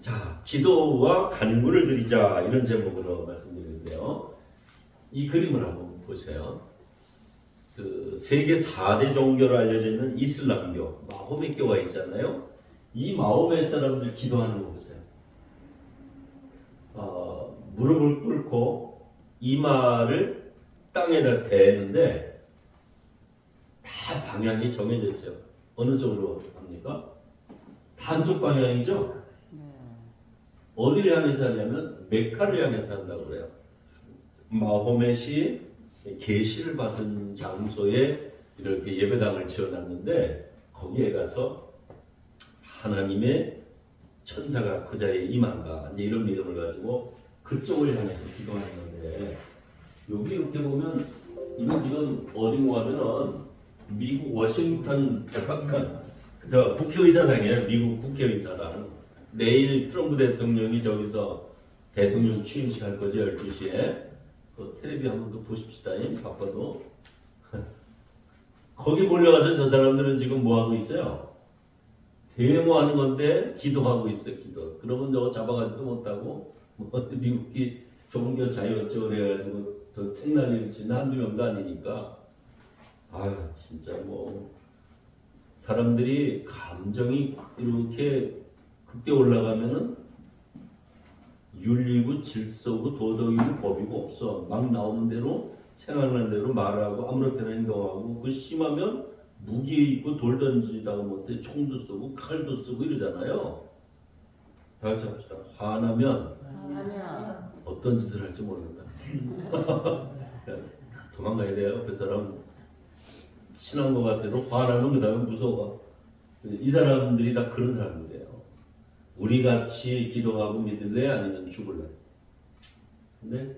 자, 기도와 간구를 드리자 이런 제목으로 말씀드리는데요. 이 그림을 한번 보세요. 그 세계 4대 종교로 알려져 있는 이슬람교, 마호메교가 있잖아요. 이 마호메 사람들 기도하는 거 보세요. 어, 무릎을 꿇고 이마를 땅에다 대는데 다 방향이 정해져 있어요. 어느 쪽으로 합니까? 다 한쪽 방향이죠? 어디를 향해서 하냐면 메카를 향해서 한다고 그래요. 마호멧이 계시를 받은 장소에 이렇게 예배당을 지어놨는데 거기에 가서 하나님의 천사가 그 자리에 이제 이런 믿음을 가지고 그쪽을 향해서 기도하는 건데 여기 이렇게 보면 이건 지금 어딘가 하면은 미국 워싱턴 백악관 저 국회의사당이에요. 미국 국회의사당. 내일 트럼프 대통령이 저기서 대통령 취임식 할 거죠 12시에. 그 텔레비 한번 더 보십시다. 이 바빠도. 거기 몰려가서 저 사람들은 지금 뭐 하고 있어요? 데모하는 건데 기도하고 있어 기도. 그러면 저거 잡아가지도 못하고 뭐 미국이 종교 자유 어쩌고 그래가지고 더 생난리를 치는 한두 명도 아니니까. 아유 진짜 뭐. 사람들이 감정이 이렇게 극대 올라가면은 윤리고 질서고 도덕이고 법이고 없어. 막 나오는 대로 생각나는 대로 말하고 아무렇게나 행동하고 그 심하면 무기 있고 돌 던지다가 못해 총도 쓰고 칼도 쓰고 이러잖아요. 다 같이 합시다. 화나면 하면. 어떤 짓을 할지 모른다 도망가야 돼요 그 사람. 친한 것 같아도 화나면 그 다음에 무서워. 이 사람들이 다 그런 사람들이에요. 우리 같이 기도하고 믿을래? 아니면 죽을래? 근데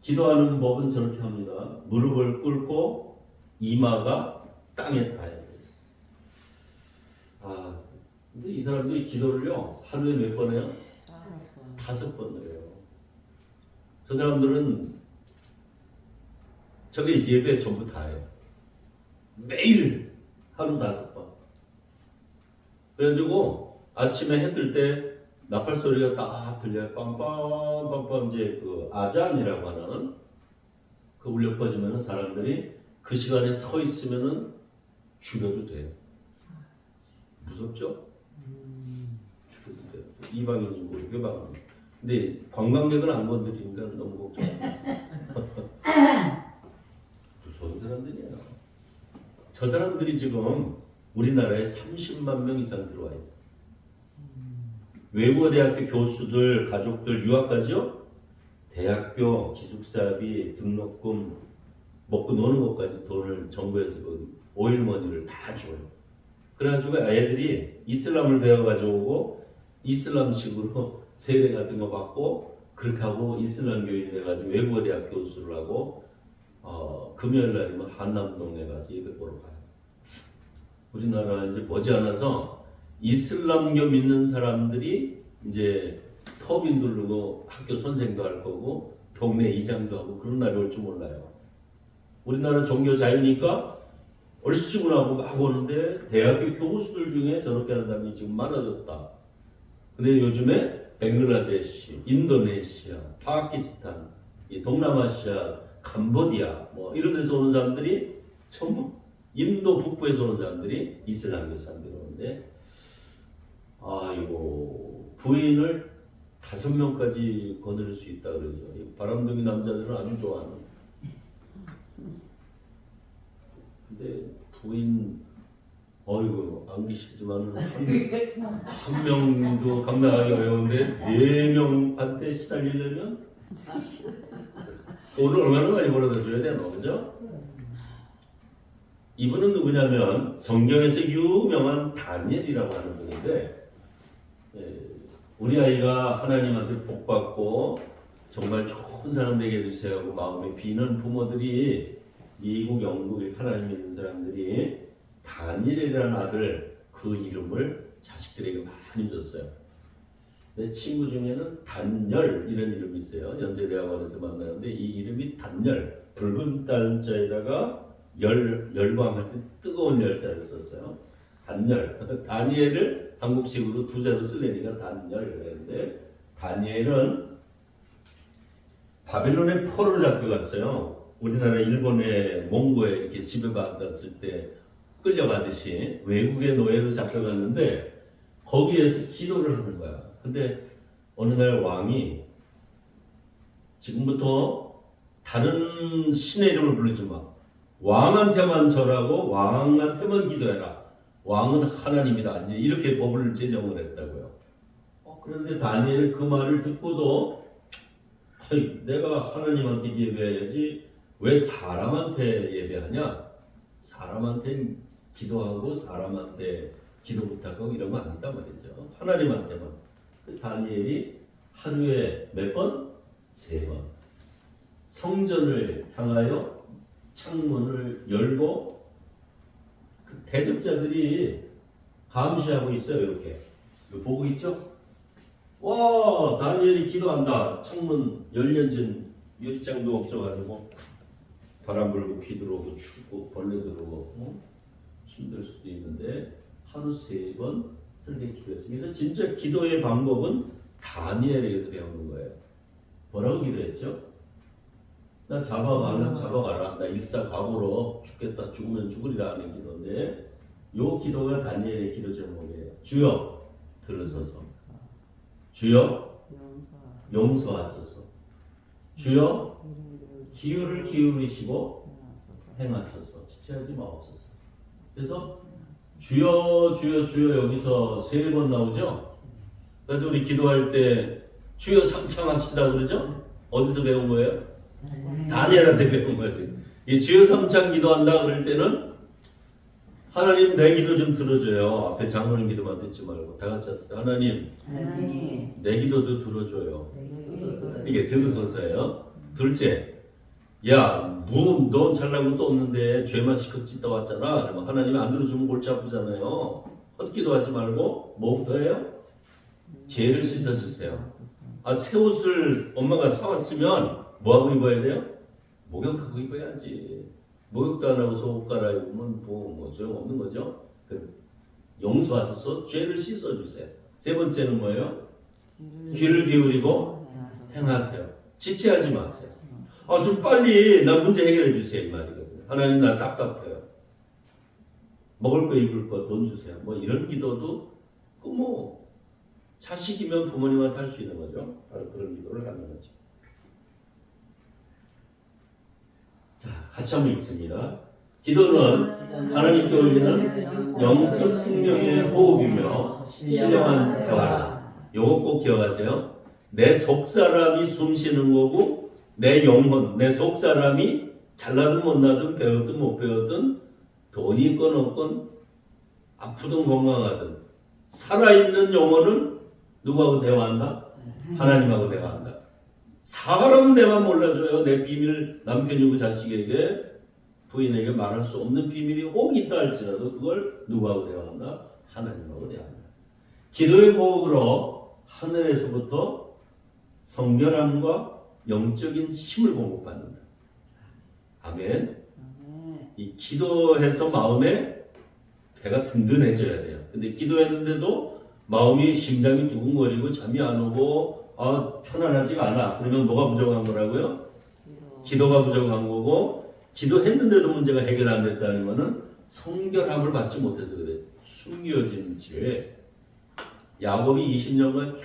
기도하는 법은 저렇게 합니다. 무릎을 꿇고 이마가 땅에 닿아야 돼요. 아 근데 이 사람들이 기도를요 하루에 몇 번 해요? 다섯 번. 다섯 번 그래요. 저 사람들은 저게 예배 전부 다 해요. 매일 하루 다섯 번. 그래가지고 아침에 해 뜰 때 나팔 소리가 딱 들려요. 빵빵빵빵 이제 그 아잔이라고 하는 그 울려 퍼지면은 사람들이 그 시간에 서 있으면은 죽여도 돼요. 무섭죠? 죽여도 돼요. 이방인이고 외방인. 근데 관광객은 안 건드리니까 너무 걱정. 무서운 사람들이에요. 저 사람들이 지금 우리나라에 30만 명 이상 들어와 있어요. 외국어 대학교 교수들, 가족들 유학 가죠? 대학교 기숙사비, 등록금, 먹고 노는 것까지 돈을 정부에서 그 오일머니를 다 줘요. 그래가지고 애들이 이슬람을 배워 가지고 오고 이슬람식으로 세례 같은 거 받고 그렇게 하고 이슬람 교인이 돼가지고 외국어 대학 교수를 하고 어, 금요일 날이면 한남동에 가서 예배 보러 가요. 우리나라 이제 머지않아서 이슬람교 믿는 사람들이 이제 터빈 두르고 학교 선생도 할 거고 동네 이장도 하고 그런 날이 올 줄 몰라요. 우리나라 종교 자유니까 얼씨구나 하고 막 오는데 대학교 교수들 중에 저렇게 하는 사람이 지금 많아졌다. 근데 요즘에 벵글라데시, 인도네시아, 파키스탄, 이 동남아시아, 캄보디아 뭐 이런 데서 오는 사람들이 전부 인도 북부에서 오는 사람들이 이슬람교 사람들이 오는데 아이고 부인을 다섯 명까지 거느릴 수 있다 그러죠. 이 바람둥이 남자들은 아주 좋아하는. 근데 부인 어이구 안기 싫지만 한, 한 명도 감당하기 어려운데 네 명한테 시달리려면 돈을 얼마나 많이 벌어다 줘야 되나 그죠? 이분은 누구냐면 성경에서 유명한 다니엘이라고 하는 분인데 예, 우리 아이가 하나님한테 복 받고 정말 좋은 사람 되게 해주세요 하고 마음에 비는 부모들이 미국, 영국 하나님 믿는 사람들이 다니엘이라는 아들 그 이름을 자식들에게 많이 줬어요. 내 친구 중에는 단열 이런 이름이 있어요. 연세대학원에서 만나는데 이 이름이 단열 붉은 달자에다가 열 열광할 때 뜨거운 열자를 썼어요. 단열 다니엘을 한국식으로 두 자로 쓰려니까 단열 그랬는데 다니엘은 바벨론의 포로를 잡혀갔어요. 우리나라 일본의 몽고에 이렇게 지배받았을 때 끌려가듯이 외국의 노예로 잡혀갔는데 거기에서 기도를 하는 거야. 근데 어느 날 왕이 지금부터 다른 신의 이름을 부르지 마. 왕한테만 절하고 왕한테만 기도해라. 왕은 하나님이다. 이제 이렇게 법을 제정을 했다고요. 어, 그런데 다니엘은 그 말을 듣고도 내가 하나님한테 예배해야지 왜 사람한테 예배하냐? 사람한테 기도하고 사람한테 기도 부탁하고 이런 거 아니다 말이죠. 하나님한테만. 그 다니엘이 하루에 몇 번? 세 번. 성전을 향하여 창문을 열고 그 대적자들이 감시하고 있어요. 이렇게. 보고 있죠? 와 다니엘이 기도한다. 창문 열려진 유리장도 없어가지고 바람 불고 비 들어오고 춥고 벌레 들어오고 어? 힘들 수도 있는데 하루 세번 설계 기도했어요. 그래서 진짜 기도의 방법은 다니엘에게서 배우는 거예요. 뭐라고 기도했죠? 나 잡아가라, 잡아가라. 나 일사과거로 죽겠다, 죽으면 죽으리라 하는 기도인데 요 기도가 다니엘의 기도 제목이에요. 주여 들으소서. 주여 용서. 용서하소서. 주여 기울을 기울이시고. 행하소서. 지체하지 마옵소서. 그래서 주여 주여 주여 여기서 세 번 나오죠. 그래서 우리 기도할 때 주여 삼창합시다 그러죠. 어디서 배운 거예요? 다니엘한테 배운 거지. 이 주여 삼창 기도한다 그럴 때는 하나님 내 기도 좀 들어줘요. 앞에 장로님 기도만 듣지 말고 다 같이. 하나님 하나님, 내 기도도 들어줘요. 이게 들으소서예요. 둘째, 야, 뭐 넌 잘난 것도 없는데 죄만 시컷 짓다 왔잖아. 그러면 하나님이 안 들어주면 골치 아프잖아요. 헛기도 하지 말고 뭐부터 해요? 죄를 씻어주세요. 아, 새 옷을 엄마가 사왔으면 뭐하고 입어야 돼요? 목욕하고 입어야지. 목욕도 안 하고 속옷 갈아입으면 뭐, 뭐 소용없는 거죠. 그 용서하셔서 죄를 씻어주세요. 세 번째는 뭐예요? 귀를 기울이고 행하세요. 지체하지 마세요. 아, 좀 빨리 나 문제 해결해 주세요. 이 말이거든요. 하나님 나 답답해요. 먹을 거 입을 거 돈 주세요. 뭐 이런 기도도 그뭐 자식이면 부모님한테 할 수 있는 거죠. 바로 그런 기도를 하는 거죠. 자, 같이 한번 읽습니다. 기도는 하나님께 올리는 영적 생명의 호흡이며 신령한 대화다. 요거 꼭 기억하세요. 내 속사람이 숨 쉬는 거고 내 영혼, 내 속 사람이 잘나든 못나든 배웠든 못 배웠든 돈이 있건 없건 아프든 건강하든 살아있는 영혼은 누구하고 대화한다? 하나님하고 대화한다. 사람은 내만 몰라줘요. 내 비밀 남편이고 자식에게 부인에게 말할 수 없는 비밀이 혹 있다 할지라도 그걸 누구하고 대화한다? 하나님하고 대화한다. 기도의 호흡으로 하늘에서부터 성결함과 영적인 힘을 공급받는다. 아멘. 이 기도해서 마음에 배가 든든해져야 돼요. 근데 기도했는데도 마음이 심장이 두근거리고 잠이 안 오고 아 편안하지가 않아. 그러면 뭐가 부족한 거라고요? 기도가 부족한 거고 기도했는데도 문제가 해결 안 됐다는 거는 성결함을 받지 못해서 그래. 숨겨진 죄. 야곱이 20년간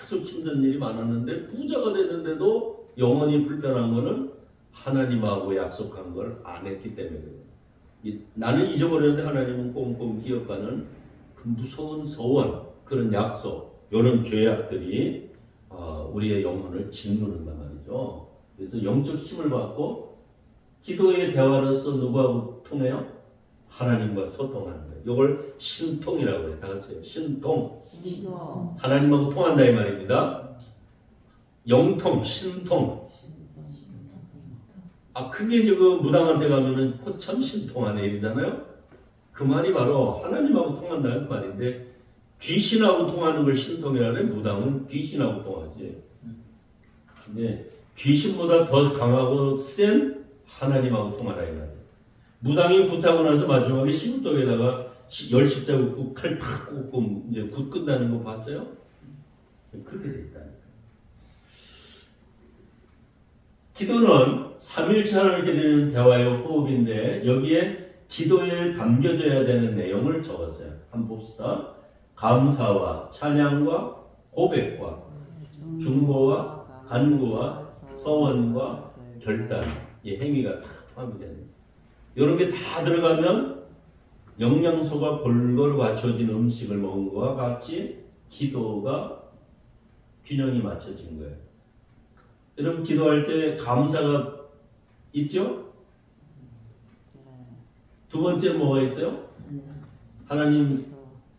계속 힘든 일이 많았는데 부자가 됐는데도 영원히 불편한 거는 하나님하고 약속한 걸 안 했기 때문에 그래요. 이- 나는 잊어버렸는데 하나님은 꼼꼼 기억하는 그 무서운 서원 그런 약속 이런 죄악들이 아, 우리의 영혼을 짓누른단 말이죠. 그래서 영적 힘을 받고 기도의 대화로서 누구하고 통해요? 하나님과 소통하는 거예요. 이걸 신통이라고 해요. 다 같이 해요. 신통. 기도. 하나님하고 통한다 이 말입니다. 영통, 신통. 아 그게 지금 무당한테 가면은 거참 신통하네 이러잖아요. 그 말이 바로 하나님하고 통한다는 말인데 귀신하고 통하는 걸 신통이라네. 무당은 귀신하고 통하지. 근데 귀신보다 더 강하고 센 하나님하고 통하라 이 말이야. 무당이 굿하고 나서 마지막에 신떡에다가 열 십자 굽고 칼탁 꽂고 이제 굿 끝나는 거 봤어요? 그렇게 돼 있다니까. 기도는 삼일체 하나님께 드리는 대화의 호흡인데 여기에 기도에 담겨져야 되는 내용을 적었어요. 한번 봅시다. 감사와 찬양과 고백과 중보와 간구와 서원과 결단, 이 행위가 다 포함이 되는 이런 게 다 들어가면 영양소가 골고루 갖춰진 음식을 먹은 것과 같이 기도가 균형이 맞춰진 거예요. 여러분 기도할 때 감사가 있죠? 두 번째 뭐가 있어요? 하나님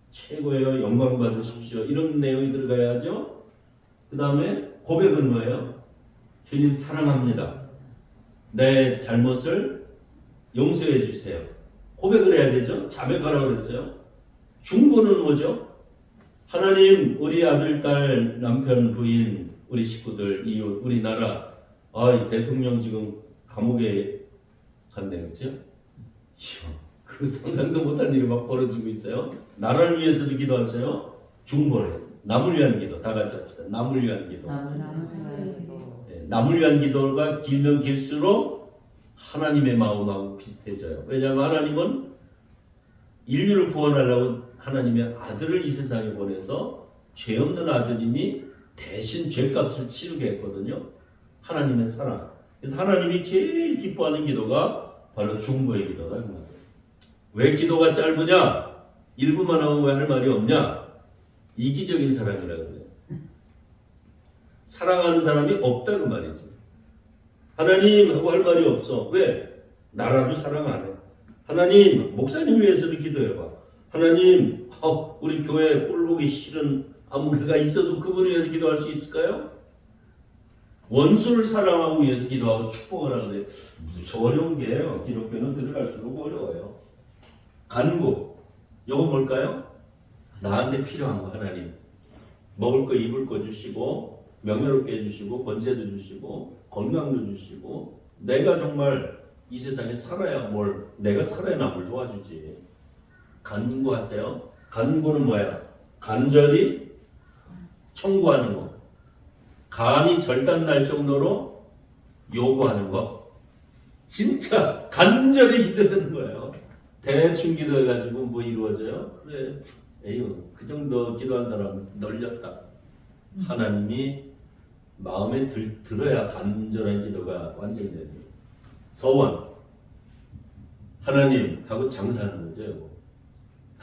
최고예요. 영광 받으십시오. 이런 내용이 들어가야죠. 그 다음에 고백은 뭐예요? 주님 사랑합니다. 내 잘못을 용서해 주세요. 고백을 해야 되죠. 자백하라고 그랬어요. 중보는 뭐죠? 하나님, 우리 아들, 딸, 남편, 부인, 우리 식구들, 이웃, 우리나라, 아, 이 대통령 지금 감옥에 갔네, 그렇죠? 이야, 그 상상도 못한 일이 막 벌어지고 있어요. 나라를 위해서도 기도하세요. 중보를 해요. 남을 위한 기도 다 같이 합시다. 남을 위한 기도. 남을 위하여 예, 남을 위한 기도가 길면 길수록 하나님의 마음하고 비슷해져요. 왜냐하면 하나님은 인류를 구원하려고 하나님의 아들을 이 세상에 보내서 죄 없는 아들이니 대신 죄값을 치르게 했거든요. 하나님의 사랑. 그래서 하나님이 제일 기뻐하는 기도가 바로 중보의 기도다. 왜 기도가 짧으냐? 일부만 하고 왜할 말이 없냐? 이기적인 사람이라 그래요. 사랑하는 사람이 없다 그 말이죠. 하나님 하고 할 말이 없어. 왜? 나라도 사랑 안 해. 하나님 목사님 위해서도 기도해봐. 하나님 어, 우리 교회 꼴 보기 싫은 아무 개가 있어도 그분 위해서 기도할 수 있을까요? 원수를 사랑하고 위해서 기도하고 축복을 하는데 무척 어려운 게요. 기독교는 들어갈수록 어려워요. 간구. 이건 뭘까요? 나한테 필요한 거 하나님. 먹을 거 입을 거 주시고 명예롭게 해주시고 권세도 주시고 건강도 주시고 내가 정말 이 세상에 살아야 뭘 내가 살아야 남을 도와주지 간구하세요 간구는 뭐야 간절히 청구하는 거. 간이 절단 날 정도로 요구하는 거. 진짜 간절히 기도하는 거예요. 대충 기도해가지고 뭐 이루어져요? 그래. 에휴 그 정도 기도한 사람은 널렸다. 하나님이 마음에 들, 들어야 간절한 기도가 완전히 되는 거예요. 서원. 하나님 하고 장사하는 거죠.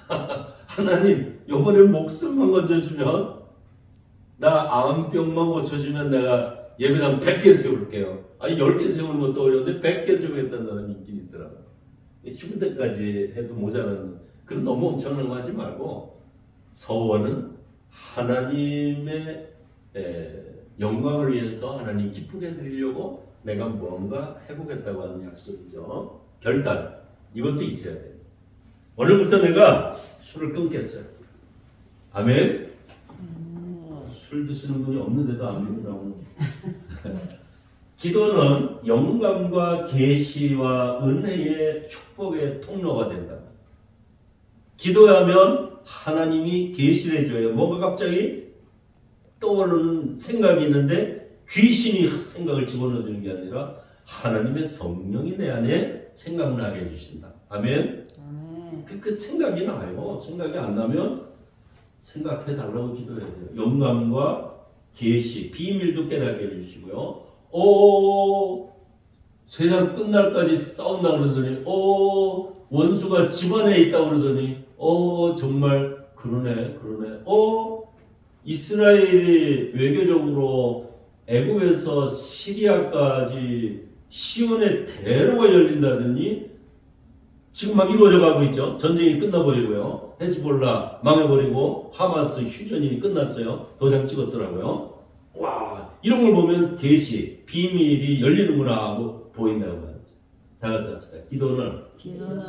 하나님 요번에 목숨만 건져주면 나 암병만 고쳐주면 내가 예배당 100개 세울게요. 아니 10개 세우는 것도 어려운데 100개 세우겠다는 사람이 있긴 있더라고. 죽을 때까지 해도 모자라는 그런 너무 엄청난 거 하지 말고 서원은 하나님의 에, 영광을 위해서 하나님 기쁘게 드리려고 내가 뭔가 해보겠다고 하는 약속이죠. 결단 이것도 있어야 돼. 오늘부터 내가 술을 끊겠어요. 아멘. 술 드시는 분이 없는데도 아멘이라고. 기도는 영감과 계시와 은혜의 축복의 통로가 된다. 기도하면 하나님이 계시를 해줘요. 뭔가 갑자기 떠오르는 생각이 있는데 귀신이 생각을 집어넣어주는 게 아니라 하나님의 성령이 내 안에 생각나게 해주신다. 아멘. 아멘. 그, 그 생각이 나요. 생각이 안 나면 생각해 달라고 기도해야 돼요. 영감과 계시, 비밀도 깨닫게 해주시고요. 오, 세상 끝날까지 싸운다 그러더니, 오, 원수가 집안에 있다 그러더니, 오, 정말 그러네, 그러네. 오, 이스라엘이 외교적으로 애굽에서 시리아까지 시온의 대로가 열린다더니 지금 막 이루어져 가고 있죠. 전쟁이 끝나버리고요. 헤즈볼라 망해버리고 하마스 휴전이 끝났어요. 도장 찍었더라고요. 와 이런 걸 보면 계시 비밀이 열리는구나 하고 보인다고 말이죠. 다 같이 합시다. 기도는 기도는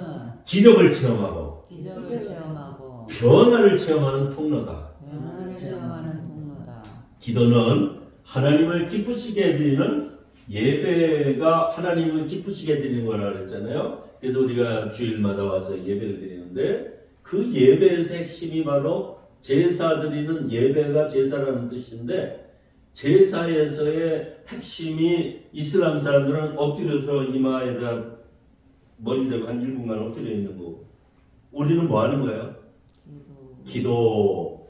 기적을 체험하고 기적을 체험하고 변화를 체험하는 통로다. 변화를 체험하는 통로다. 기도는 하나님을 기쁘시게 해드리는 예배가 하나님을 기쁘시게 해드리는 거라 그랬잖아요. 그래서 우리가 주일마다 와서 예배를 드리는데 그 예배에서 핵심이 바로 제사 드리는 예배가 제사라는 뜻인데 제사에서의 핵심이 이슬람 사람들은 엎드려서 이마에다 머리 대고 한 1분간 엎드려 있는 거고 우리는 뭐 하는 거예요? 기도.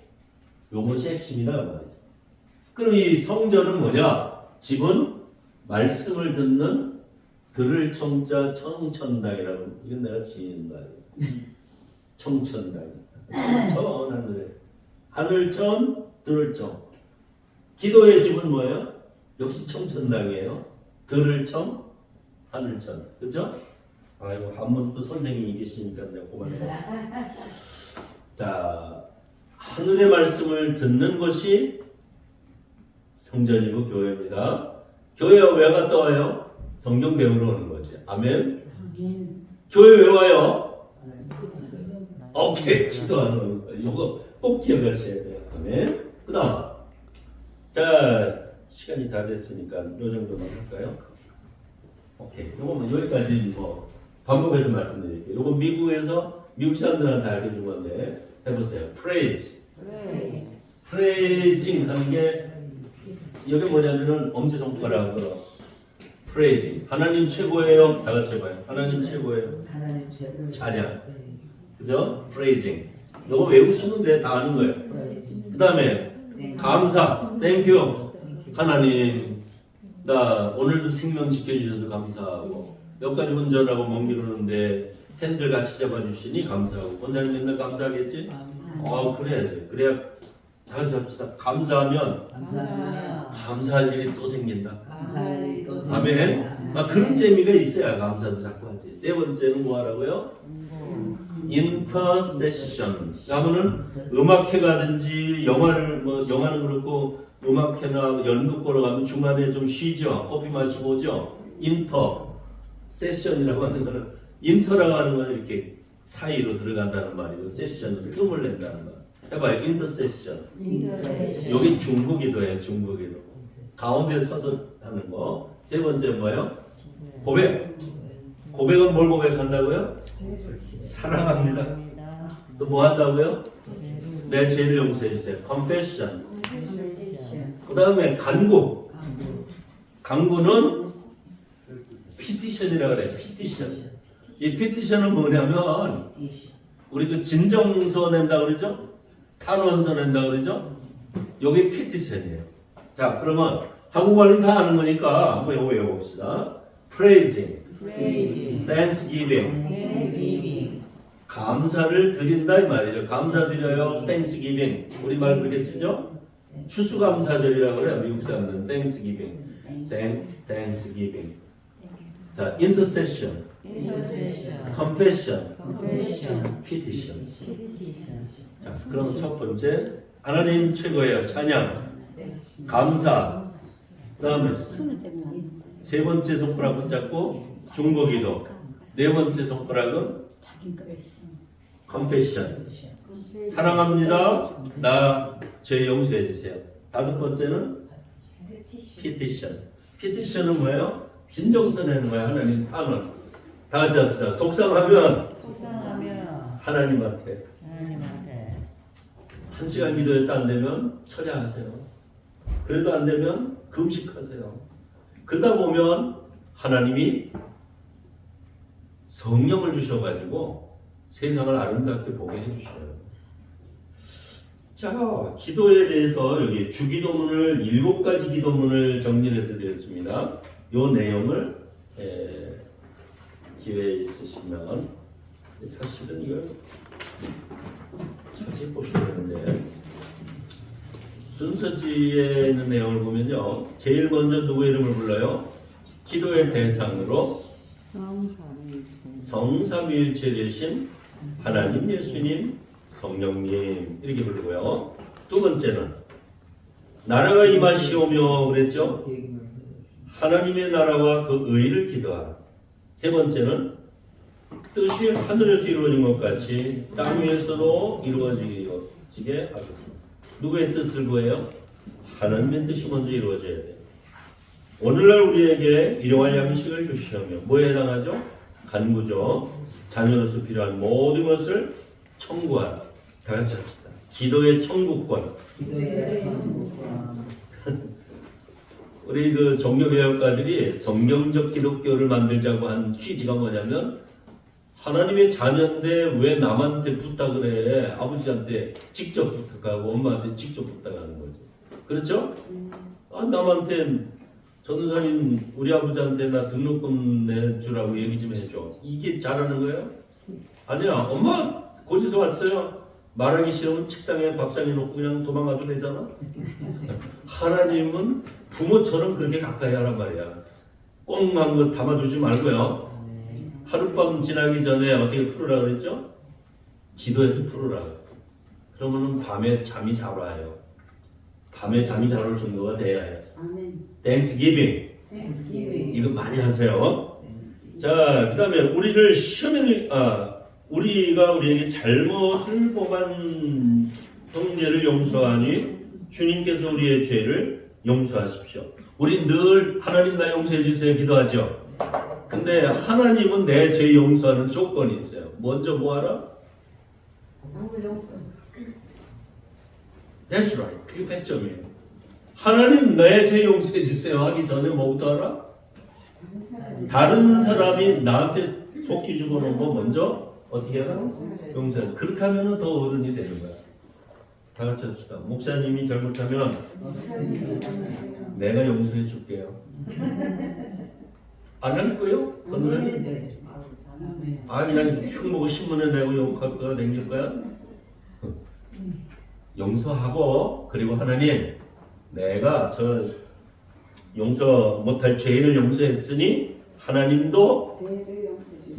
요것이 핵심이다 그 말이죠. 그럼 이 성전은 뭐냐? 집은 말씀을 듣는 들을 청자 청천당이라고 이건 내가 지은 말이에요. 청천당. 청천 하늘에 하늘 천 들을 청. 기도의 집은 뭐예요? 역시 청천당이에요. 들을 청 하늘 천. 그죠? 아이고 한번 또 선생님이 계시니까 내가 그만해. 자, 하늘의 말씀을 듣는 것이 성전이고 교회입니다. 교회가 왜 갔다 와요? 성경 배우러 오는 거지. 아멘. 교회 왜 와요? 오케이, 기도하는 거. 이거 꼭 기억하셔야 돼요. 아멘. 그다음, 자 시간이 다 됐으니까 요 정도만 할까요? 오케이. 요거는 여기까지 뭐 반복해서 말씀드릴게요. 요거 미국에서 미국 사람들한테 알려준 건데 해보세요. praise. 그래. praising 하는 게 여기 뭐냐면은 엄지손가락으로 praising. 하나님 최고예요. 다 같이 해봐요. 하나님 최고예요. 하나님 죄를 찬양. 그죠? praising. 이거 외우시면 돼. 다 아는 거예요. 그 다음에 감사. thank you. 하나님, 나 오늘도 생명 지켜주셔서 감사하고 여기까지 운전하고 먼 길 오는데 핸들 같이 잡아주시니 감사하고 원사님 맨날 감사하겠지? 어 그래야지. 그래야 다 같이 합시다. 감사하면 감사하며 감사할 일이 또 생긴다. 감사할 또 아멘. 아, 그런 재미가 있어야 감사도 자꾸 하지. 세 번째는 뭐 하라고요? 인터세션. 하면은 음악회 가든지 영화를 뭐 영화는 그렇고 음악회나 연극 보러 가면 중간에 좀 쉬죠. 커피 마시고 오죠. 인터 세션이라고 하는 거는 인터라고 하는 건 이렇게 사이로 들어간다는 말이고 세션은 뜸을 낸다는 말. 해봐요. 인터세션. 인터세션. 여기 중국이도예요. 중국이도. 가운데 서서 하는 거. 세 번째 뭐예요? 고백. 고백은 뭘 고백한다고요? 사랑합니다. 또 뭐 한다고요? 내 죄를 용서해 주세요. confession. 그 다음에 간구. 간구는 피티션이라고 그래요. 피티션. 이 피티션은 뭐냐면 우리 그 진정서 낸다 그러죠? 탄원서 낸다 그러죠? 여기 피티션이에요. 자, 그러면 한국말은 다 아는 거니까 한번 이거 외워봅시다. praising, praising, thanksgiving, thanksgiving, 감사를 드린다 이 말이죠. 감사드려요. Thanksgiving. 우리말 그렇게 쓰죠? 추수감사절이라고 그래요. 미국 사람들은 Thanksgiving. Thank, Thanksgiving. 자, intercession, intercession, confession, confession, petition. 자, 그럼 첫 번째 하나님 최고예요. 찬양, 감사. 그다음에 세 번째 손가락 붙잡고 중보기도. 네 번째 손가락은 confession. 사랑합니다. 나 죄 용서해 주세요. 다섯 번째는 petition. petition은 뭐예요? 진정서 내는 거야. 하나님 탄원. 다 같이 합시다. 속상하면 하나님한테 하나님한테 한 시간 기도해서 안 되면 처리하세요. 그래도 안 되면 금식하세요. 그러다 보면 하나님이 성령을 주셔가지고 세상을 아름답게 보게 해주셔요. 자, 기도에 대해서 여기 주기도문을 일곱 가지 기도문을 정리해서 드렸습니다. 요 내용을 에, 기회 있으시면 사실은 이걸 자세히 보셔야 되는데 순서지에 있는 내용을 보면요. 제일 먼저 누구 이름을 불러요? 기도의 대상으로 성삼위일체 되신 하나님 예수님 성령님 이렇게 부르고요. 두 번째는 나라가 임하시오며 그랬죠. 하나님의 나라와 그 의를 기도하라. 세 번째는 뜻이 하늘에서 이루어진 것 같이 땅 위에서도 이루어지게 하고 누구의 뜻을 구해요? 하나님의 뜻이 먼저 이루어져야 돼요. 오늘날 우리에게 일용할 양식을 주시려면 뭐에 해당하죠? 간구죠. 자녀로서 필요한 모든 것을 청구하라. 다 같이 합시다. 기도의 청구권. 우리 그 종교 개혁가들이 성경적 기독교를 만들자고 한 취지가 뭐냐면 하나님의 자녀인데 왜 남한테 부탁을 해? 아버지한테 직접 부탁하고 엄마한테 직접 부탁하는 거지. 그렇죠? 아, 남한테 전도사님 우리 아버지한테 나 등록금 내주라고 얘기 좀 해줘. 이게 잘하는 거예요? 아니야. 엄마 고지서 왔어요. 말하기 싫으면 책상에 밥상에 놓고 그냥 도망가도 되잖아. 하나님은 부모처럼 그렇게 가까이 하란 말이야. 꽁한 거 담아두지 말고요. 하룻밤 지나기 전에 어떻게 풀으라 그랬죠? 기도해서 풀으라. 그러면은 밤에 잠이 잘 와요. 밤에 잠이 잘 올 정도가 돼야 해요. 아멘. Thanksgiving. 땡스기빙. 이거 많이 하세요. 자, 그 다음에 우리를 시험에 아 우리가 우리에게 잘못을 범한 형제를 용서하니 주님께서 우리의 죄를 용서하십시오. 우리 늘 하나님 나 용서해 주세요 기도하죠. 근데 하나님은 내 죄 용서하는 조건이 있어요. 먼저 뭐 하라? 방울 용서. That's right. 그게 100점이에요. 하나님 내 죄 용서해 주세요 하기 전에 뭐부터 하라? 다른 사람이 나한테 속기 주고는 거 먼저 어떻게 하라? 용서. 그렇게 하면은 더 어른이 되는 거야. 다 같이 합시다. 목사님이 잘못하면 내가 용서해 줄게요. 안 할 거요? 그러면 아 그냥 흉보고 신문에 내고 욕할 거야, 남길 거야? 용서하고 그리고 하나님 내가 저 용서 못할 죄인을 용서했으니 하나님도.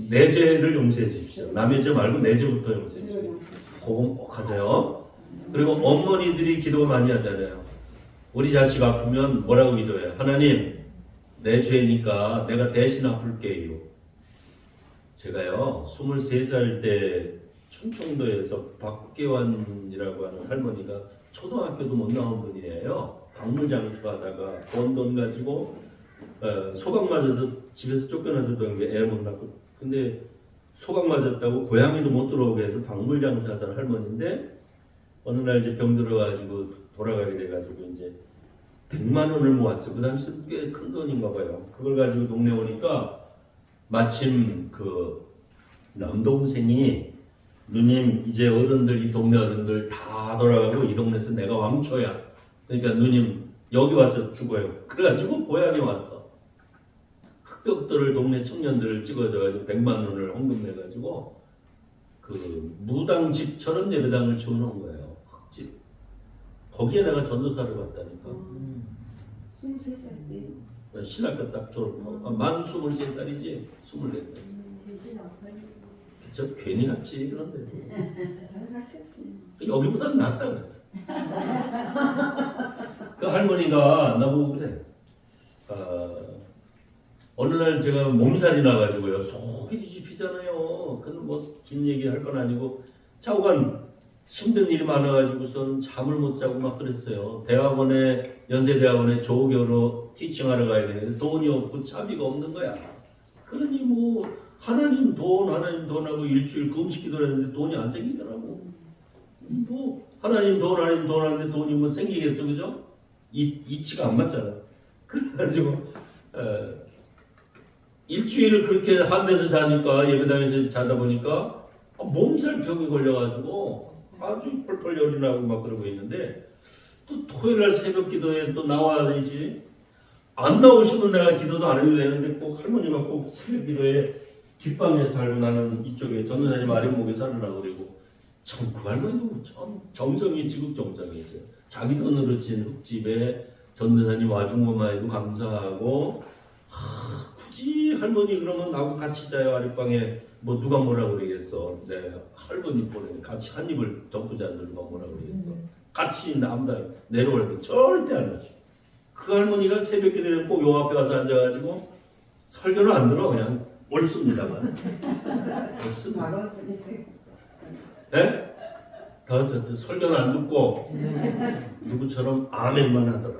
내 죄를 용서해 주십시오. 남의 죄 말고 내 죄부터 용서해 주십시오. 그건 꼭 하세요. 그리고 어머니들이 기도 많이 하잖아요. 우리 자식 아프면 뭐라고 기도해요? 하나님, 내 죄니까 내가 대신 아플게요. 제가요, 23살 때 충청도에서 박계환이라고 하는 할머니가 초등학교도 못 나온 분이에요. 박물장수 하다가 번 돈 가지고 어, 소각 맞아서 집에서 쫓겨나서던 게 애 못 낳고 근데 소각 맞았다고 고양이도 못 들어오게 해서 박물장사 하던 할머니인데 어느 날 이제 병 들어가지고 돌아가게 돼가지고 이제 100만 원을 모았어요. 그 당시 꽤 큰 돈인가 봐요. 그걸 가지고 동네 오니까 마침 그 남동생이 누님 이제 어른들 이 동네 어른들 다 돌아가고 이 동네에서 내가 왕초야. 그러니까 누님 여기 와서 죽어요. 그래가지고 고향에 왔어. 흑벽들을 동네 청년들을 찍어줘가지고 100만 원을 헌금 내가지고 그 무당집처럼 예배당을 지어놓은 거예요. 흑집. 거기에 내가 전도사를 갔다니까. 음. 23살 때요? 어, 신학교 딱 졸업하고 뭐, 어, 만 23살이지 24살. 저 괜히 낳지 그런데. 여기보다 낫다 그래 그 할머니가 나보고 그래. 어, 어느 날 제가 몸살이 나가지고요 속이 뒤집히잖아요. 그건 뭐 긴 얘기 할 건 아니고 차오간 힘든 일이 많아가지고선 잠을 못 자고 막 그랬어요. 대학원에 연세대학원에 조교로 티칭하러 가야 되는데 돈이 없고 차비가 없는 거야. 그러니 뭐 하나님 돈 하나님 돈하고 일주일 금식 기도를 했는데 돈이 안 생기더라고. 뭐 하나님 돈 하나님 돈 하는데 돈이 뭐 생기겠어 그죠? 이 이치가 안 맞잖아. 그래가지고 어, 일주일을 그렇게 한 데서 자니까 예배당에서 자다 보니까 아, 몸살 병이 걸려가지고 아주 펄펄 열이 나고 막 그러고 있는데 또 토요일 날 새벽 기도에 또 나와야 되지. 안 나오시면 내가 기도도 안 해도 되는데 꼭 할머니가 꼭 새벽 기도에 뒷방에 살고 나는 이쪽에 전도사님 아랫목에 살으라고 그리고 참 그 할머니도 참 정성이 지극정성이었어요. 자기 돈으로 지은 흙집에 전도사님 와준 것만 해도 감사하고 하, 굳이 할머니 그러면 나하고 같이 자요 아랫방에 뭐 누가 뭐라 그러겠어. 네 할머니 보내 같이 한 입을 덮고 자는 누가 뭐라 그러겠어. 같이 남다 내려오라고 절대 안 하죠. 그 할머니가 새벽 기도에 꼭요 앞에 가서 앉아가지고 설교를 안 들어 그냥 옳습니다만. 옳습니다. 예? 다 설교는 안 듣고 누구처럼 아멘만 하더라.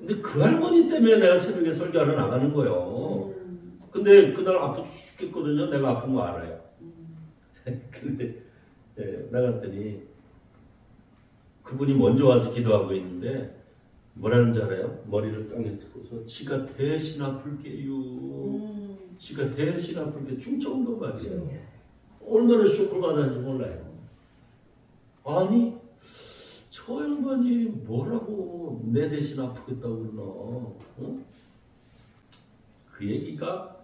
근데 그 할머니 때문에 내가 새벽에 설교하러 나가는 거예요. 음. 근데 그날 아프 죽겠거든요. 내가 아픈 거 알아요. 근데 예, 나갔더니 그분이 먼저 와서 기도하고 있는데 뭐라는 줄 알아요? 머리를 땅에 들고서 지가 대신 아플게요. 음. 지가 대신 아플게 충청도 말이에요. 얼마나 쇼크를 받았는지 몰라요. 아니 저 양반이 뭐라고 내 대신 아프겠다고 그러나 어? 그 얘기가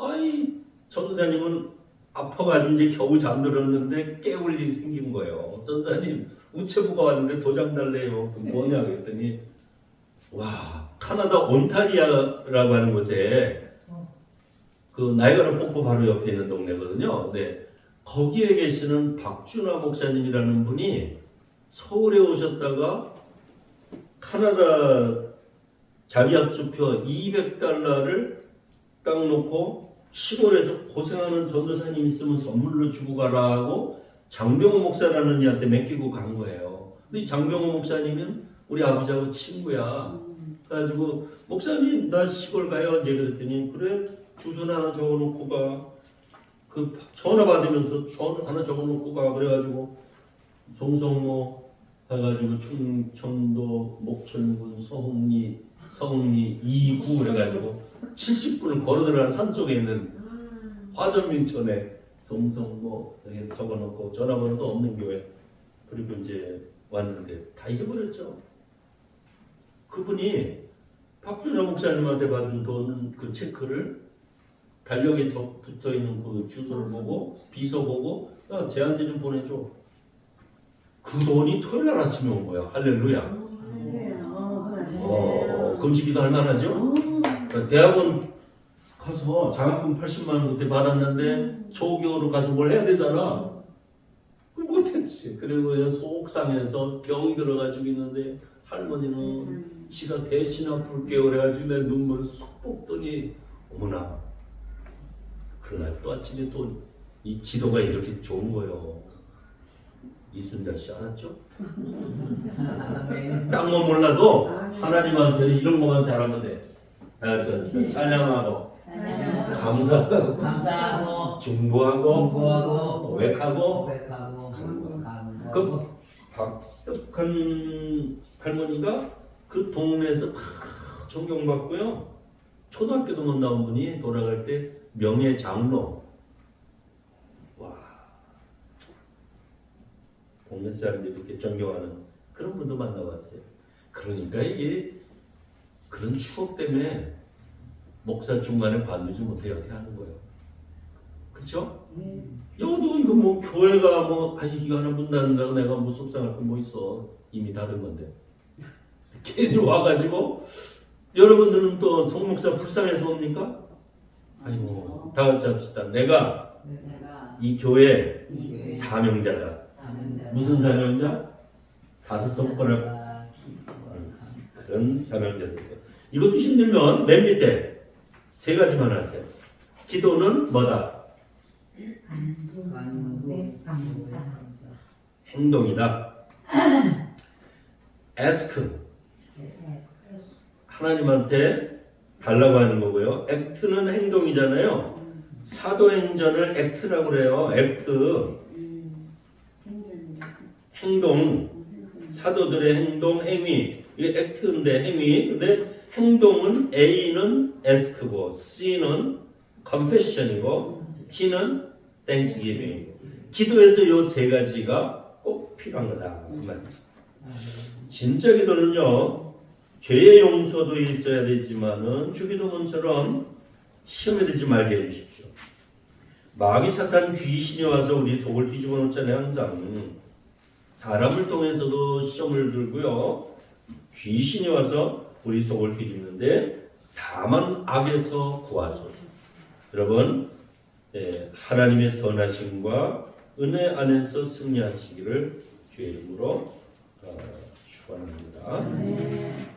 아이 전사님은 아파가지고 이제 겨우 잠들었는데 깨울 일이 생긴 거예요. 전사님 우체부가 왔는데 도장 달래요. 그 뭐냐 그랬더니 와 카나다 온타리아라고 하는 곳에 그 나이가라 폭포 바로 옆에 있는 동네거든요. 네. 거기에 계시는 박준화 목사님이라는 분이 서울에 오셨다가 카나다 자기합수표 200달러를 딱 놓고 시골에서 고생하는 전도사님 있으면 선물로 주고 가라고 장병호 목사라는 이한테 맡기고 간 거예요. 근데 이 장병호 목사님은 우리 아버지하고 친구야. 그래가지고 목사님 나 시골 가요 이제 그랬더니 그래 주소나 하나 적어놓고 가. 그 전화 받으면서 전화 하나 적어놓고 가 그래가지고 동성로 가가지고 충청도 목천군 서흥리 서흥리 2구 그래가지고 70분을 걸어 들어간 산 속에 있는 화전민촌에 동성로 여기 적어놓고 전화번호도 없는 교회 그리고 이제 왔는데 다 잊어버렸죠. 그분이 박준호 목사님한테 받은 돈 그 체크를 달력에 더 붙어 있는 그 주소를 보고 비서 보고 야 쟤한테 좀 보내줘. 그 돈이 토요일 날 아침에 온 거야. 할렐루야. 어, 금식기도 할 만하죠? 그러니까 대학원 가서 장학금 80만 원 그때 받았는데 초교로 가서 뭘 해야 되잖아. 그 못했지. 그리고 속상해서 병 들어가지고 있는데 할머니는 지가 대신 아플게요 그래가지고 내 눈물을 쏙 뽑더니 어머나 그날 또 아침에 또 이 기도가 이렇게 좋은 거예요 이순자 씨 알았죠? 딴건 몰라도 하나님한테 이런 것만 잘하면 돼 아, 저, 저, 찬양하고 감사하고 감사하고 중보하고 공부하고 고백하고 고백하고 그 감사하고 박덕한 할머니가 그 동네에서 다 존경받고요. 초등학교도 못 나온 분이 돌아갈 때 명예 장로. 와. 동네 사람들이 이렇게 존경하는 그런 분도 만나봤어요. 그러니까 이게 그런 추억 때문에 목사 중간에 관두지 못해 어떻게 하는 거예요. 그쵸? 여도 이거 뭐 교회가 뭐 아니 이거 하나 문 닫는다고 내가 뭐 속상할 거 뭐 있어? 이미 닫은 건데. 걔들 와가지고. 여러분들은 또 송목사 불쌍해서 옵니까? 아이고 다 같이 합시다. 내가 내가 이 교회 사명자다. 무슨 사명자? 다섯 손가락. 그런 사명자들 이것도 힘들면 맨 밑에 세 가지만 하세요 기도는 뭐다? 행동이다 ask 하나님한테 달라고 하는 거고요. 액트는 행동이잖아요. 사도행전을 액트라고 그래요. 액트 행동 사도들의 행동 행위 이게 액트인데 행위 근데 행동은 A는 ask고 C는 confession이고 T는 thanksgiving. 기도에서 요 세 가지가 꼭 필요한 거다. 그. 진짜 기도는요 죄의 용서도 있어야 되지만은 주기도문처럼 시험에 들지 말게 해주십시오. 마귀 사탄 귀신이 와서 우리 속을 뒤집어 놓잖아요 항상. 사람을 통해서도 시험을 들고요 귀신이 와서 우리 속을 뒤집는데 다만 악에서 구하소서. 여러분 예, 하나님의 선하심과 은혜 안에서 승리하시기를 주의 이름으로 어, 축원합니다.